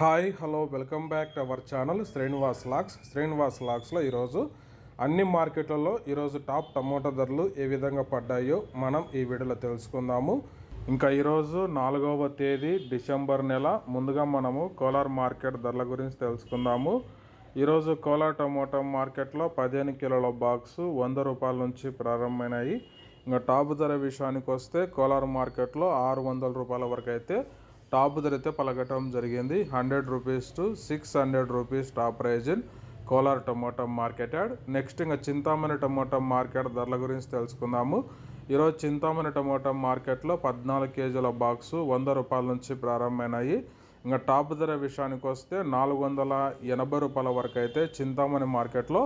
Hi hello welcome back to our channel Srinivas lakhs. Srinivas లాక్స్లో ఈరోజు అన్ని మార్కెట్లలో ఈరోజు టాప్ టమోటా ధరలు ఏ విధంగా పడ్డాయో మనం ఈ వీడియోలో తెలుసుకుందాము. ఇంకా ఈరోజు నాలుగవ తేదీ డిసెంబర్ నెల. ముందుగా మనము కోలార్ మార్కెట్ ధరల గురించి తెలుసుకుందాము. ఈరోజు కోలార్ టమోటా మార్కెట్లో పదిహేను కిలోల బాక్సు వంద రూపాయల నుంచి ప్రారంభమైనాయి. ఇంకా టాప్ ధర విషయానికి వస్తే కోలార్ మార్కెట్లో ఆరు వందల రూపాయల వరకు అయితే టాప్ ధర అయితే పలకటం జరిగింది. Hundred rupees to six hundred rupees top price in Kolar tomato market yard next ఇంకా చింతామణి టమోటా మార్కెట్ ధరల గురించి తెలుసుకుందాము. ఈరోజు చింతామణి టమోటా మార్కెట్లో పద్నాలుగు కేజీల బాక్సు వంద రూపాయల నుంచి ప్రారంభమైనాయి. ఇంకా టాప్ ధర విషయానికి వస్తే నాలుగు వందల ఎనభై రూపాయల వరకు అయితే చింతామణి మార్కెట్లో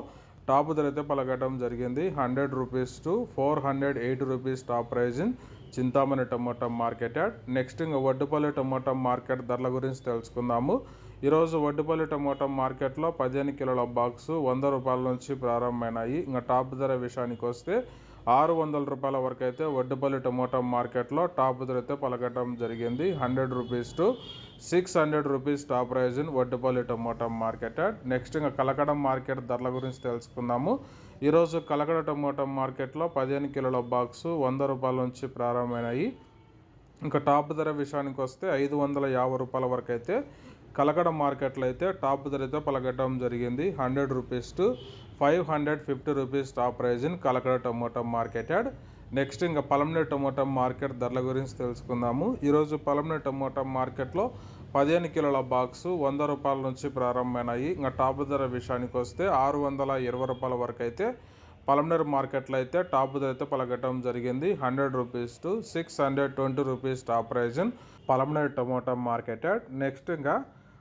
టాప్ ధర అయితే పలకటం జరిగింది. Hundred rupees to four hundred eighty rupees top price in Chintamani tomato market yard. Next ఇంకా వడ్డుపల్లి టమోటా మార్కెట్ ధరల గురించి తెలుసుకుందాము. ఈరోజు వడ్డుపల్లి టమోటా మార్కెట్లో పదిహేను కిలోల బాక్సు వంద రూపాయల నుంచి ప్రారంభమైనాయి. ఇంకా టాప్ ధర విషయానికి వస్తే ఆరు వందల రూపాయల వరకు అయితే వడ్డుపల్లి టమోటా మార్కెట్లో టాప్ ధర అయితే పలకటం జరిగింది. Hundred rupees to six hundred rupees top price in Vaddupalli tomato market. Next ఇంకా కలకడం మార్కెట్ ధరల గురించి తెలుసుకుందాము. ఈరోజు కలకడ టమోటా మార్కెట్లో పదిహేను కిలోల బాక్సు వంద రూపాయల నుంచి ప్రారంభమైనాయి. ఇంకా టాప్ ధర విషయానికి వస్తే ఐదు వందల యాభై రూపాయల వరకు అయితే కలకడ మార్కెట్లో అయితే టాప్ ధర అయితే పలకటం జరిగింది. Hundred rupees to five hundred fifty rupees top price in Kalakada tomato market yard. Next ఇంకా పలమనే టొమాటో మార్కెట్ ధరల గురించి తెలుసుకుందాము. ఈరోజు పలమనే టొమాటో మార్కెట్లో పదిహేను కిలోల బాక్సు వంద రూపాయల నుంచి ప్రారంభమైనాయి. ఇంకా టాప్ ధర విషయానికి వస్తే ఆరు వందల ఇరవై రూపాయల వరకు అయితే పలమనేరు మార్కెట్లో అయితే టాప్ ధర అయితే పలకటం జరిగింది. Hundred rupees to six hundred twenty rupees top price in Palamaner tomato market next ఇంకా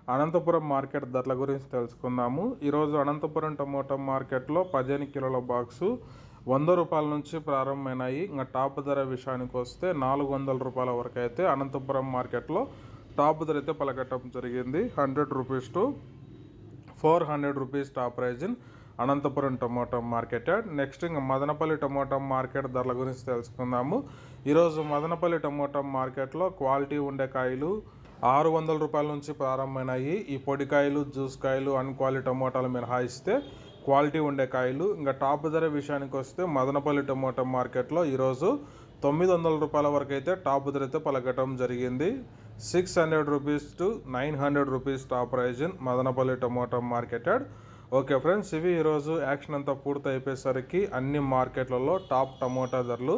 అనంతపురం మార్కెట్ ధరల గురించి తెలుసుకుందాము. ఈరోజు అనంతపురం టమోటా మార్కెట్లో పదిహేను కిలోల బాక్సు వంద రూపాయల నుంచి ప్రారంభమైనాయి. ఇంకా టాప్ ధర విషయానికి వస్తే నాలుగు వందల రూపాయల వరకు అయితే అనంతపురం మార్కెట్లో టాప్ ధర అయితే పలకటం జరిగింది. Hundred rupees to four hundred rupees top price in Anantapuram tomato market. Next ఇంకా మదనపల్లి టమోటా మార్కెట్ ధరల గురించి తెలుసుకుందాము. ఈరోజు మదనపల్లి టమోటా మార్కెట్లో క్వాలిటీ ఉండే కాయలు ఆరు వందల రూపాయల నుంచి ప్రారంభమైనాయి. ఈ పొడికాయలు జ్యూస్ కాయలు అన్క్వాలిటీ టమోటాలు మినహాయిస్తే క్వాలిటీ ఉండే కాయలు. ఇంకా టాప్ ధర విషయానికి వస్తే మదనపల్లి టమోటా మార్కెట్లో ఈరోజు తొమ్మిది వందల రూపాయల వరకు అయితే టాప్ ధర అయితే పలకటం జరిగింది. Six hundred rupees to nine hundred rupees top price in Madanapalle tomato market yard. Okay friends ఇవి ఈరోజు యాక్షన్ అంతా పూర్తి అయిపోయేసరికి అన్ని మార్కెట్లలో టాప్ టమోటా ధరలు